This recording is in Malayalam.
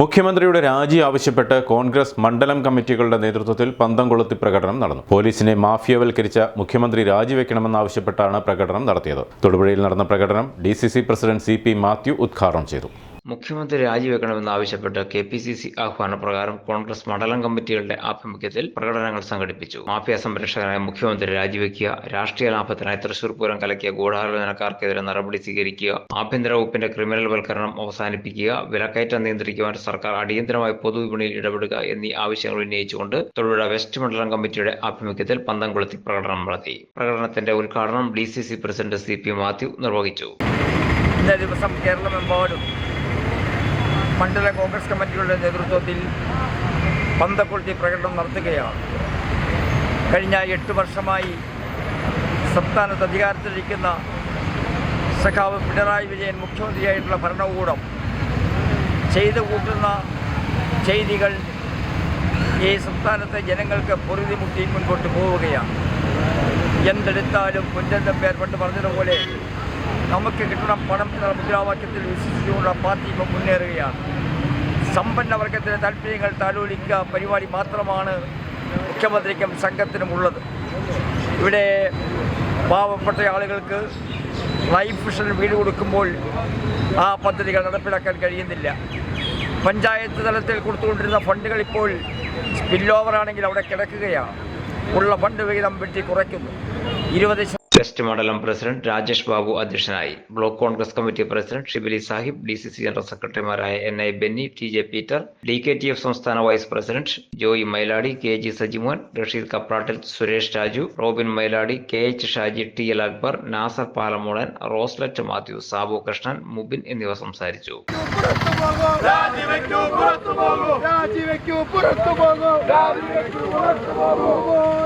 മുഖ്യമന്ത്രിയുടെ രാജി ആവശ്യപ്പെട്ട് കോൺഗ്രസ് മണ്ഡലം കമ്മിറ്റികളുടെ നേതൃത്വത്തിൽ പന്തം കൊളുത്തി പ്രകടനം നടന്നു. പോലീസിനെ മാഫിയവൽക്കരിച്ച മുഖ്യമന്ത്രി രാജിവെക്കണമെന്നാവശ്യപ്പെട്ടാണ് പ്രകടനം നടത്തിയത്. തൊടുപുഴയിൽ നടന്ന പ്രകടനം ഡി പ്രസിഡന്റ് സി മാത്യു ഉദ്ഘാടനം ചെയ്തു. മുഖ്യമന്ത്രി രാജിവെക്കണമെന്നാവശ്യപ്പെട്ട് കെ പി സി സി ആഹ്വാനപ്രകാരം കോൺഗ്രസ് മണ്ഡലം കമ്മിറ്റികളുടെ ആഭിമുഖ്യത്തിൽ പ്രകടനങ്ങൾ സംഘടിപ്പിച്ചു. മാഫിയ സംരക്ഷകനായ മുഖ്യമന്ത്രി രാജിവെക്കുക രാഷ്ട്രീയ ലാഭത്തിനായി തൃശൂർ പൂരം കലക്കിയ ഗൂഢാലോചനക്കാർക്കെതിരെ നടപടി സ്വീകരിക്കുക ആഭ്യന്തര വകുപ്പിന്റെ ക്രിമിനൽ വൽക്കരണം അവസാനിപ്പിക്കുക വിലക്കയറ്റം നിയന്ത്രിക്കുവാൻ സർക്കാർ അടിയന്തരമായി പൊതുവിപണിയിൽ ഇടപെടുക എന്നീ ആവശ്യങ്ങൾ ഉന്നയിച്ചുകൊണ്ട് തൊഴിലുടെ വെസ്റ്റ് മണ്ഡലം കമ്മിറ്റിയുടെ ആഭിമുഖ്യത്തിൽ പന്തംകുളത്തി പ്രകടനം നടത്തി. പ്രകടനത്തിന്റെ ഉദ്ഘാടനം D C C president C P Mathew നിർവഹിച്ചു. ഇന്നേ ദിവസം കേരളമെമ്പാടും മണ്ഡല കോൺഗ്രസ് കമ്മിറ്റികളുടെ നേതൃത്വത്തിൽ പന്തക്കൊളുത്തി പ്രകടനം നടത്തുകയാണ്. കഴിഞ്ഞ എട്ട് വർഷമായി സംസ്ഥാനത്ത് അധികാരത്തിലിരിക്കുന്ന സഖാവ് പിണറായി വിജയൻ മുഖ്യമന്ത്രിയായിട്ടുള്ള ഭരണകൂടം ചെയ്തു കൂട്ടുന്ന ചെയ്തികൾ ഈ സംസ്ഥാനത്തെ ജനങ്ങൾക്ക് പൊറുതിമുട്ടി മുൻപോട്ട് പോവുകയാണ്. എന്തെടുത്താലും കുഞ്ചൻ പേർ പണ്ട് പറഞ്ഞതുപോലെ നമുക്ക് കിട്ടണം പണം എന്ന മുദ്രാവാക്യത്തിൽ വിശ്വസിച്ചുകൊണ്ട് പാർട്ടി ഇപ്പം മുന്നേറുകയാണ്. സമ്പന്ന വർഗത്തിലെ താല്പര്യങ്ങൾ താലോലിക്കുക പരിപാടി മാത്രമാണ് മുഖ്യമന്ത്രിക്കും സംഘത്തിനും ഉള്ളത്. ഇവിടെ പാവപ്പെട്ട ആളുകൾക്ക് ലൈഫ് മിഷൻ വീട് കൊടുക്കുമ്പോൾ ആ പദ്ധതികൾ നടപ്പിലാക്കാൻ കഴിയുന്നില്ല. പഞ്ചായത്ത് തലത്തിൽ കൊടുത്തുകൊണ്ടിരുന്ന ഫണ്ടുകൾ ഇപ്പോൾ സ്പിൽ ഓവറാണെങ്കിൽ അവിടെ കിടക്കുകയാണ്. ഉള്ള ഫണ്ട് വിഹിതം വെട്ടി കുറയ്ക്കുന്നു. ഇരുപത് വെസ്റ്റ് മണ്ഡലം പ്രസിഡന്റ് രാജേഷ് ബാബു അധ്യക്ഷനായി block Congress committee president Shibili Sahib D C C general സെക്രട്ടറിമാരായ N I Benny T J Peter D K T F സംസ്ഥാന vice president Joy Mylady K G Sajimon Rasheed Kaprattil Suresh Raju Robin Mylady K H Shaji T L Akbar Nasar Palamoodan Roslet Mathew Sabu Krishnan Mubin എന്നിവർ സംസാരിച്ചു. പുറത്തു പോകൂ. പുറത്തു പോകൂ. പുറത്തു പോകൂ.